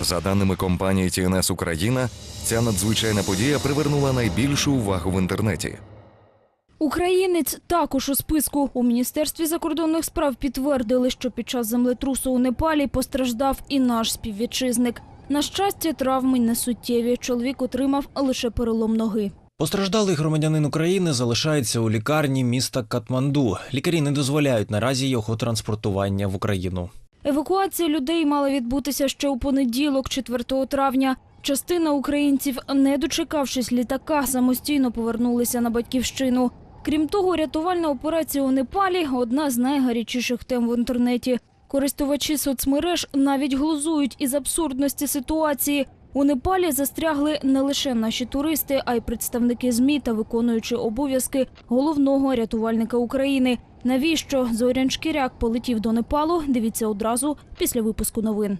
За даними компанії TNS Україна, ця надзвичайна подія привернула найбільшу увагу в інтернеті. Українець також у списку. У Міністерстві закордонних справ підтвердили, що під час землетрусу у Непалі постраждав і наш співвітчизник. На щастя, травми не суттєві. Чоловік отримав лише перелом ноги. Постраждалий громадянин України залишається у лікарні міста Катманду. Лікарі не дозволяють наразі його транспортування в Україну. Евакуація людей мала відбутися ще у понеділок, 4 травня. Частина українців, не дочекавшись літака, самостійно повернулися на батьківщину. Крім того, рятувальна операція у Непалі одна з найгарячіших тем в інтернеті. Користувачі соцмереж навіть глузують із абсурдності ситуації. У Непалі застрягли не лише наші туристи, а й представники ЗМІ та виконуючи обов'язки головного рятувальника України. Навіщо Зорян Шкіряк полетів до Непалу? Дивіться одразу після випуску новин.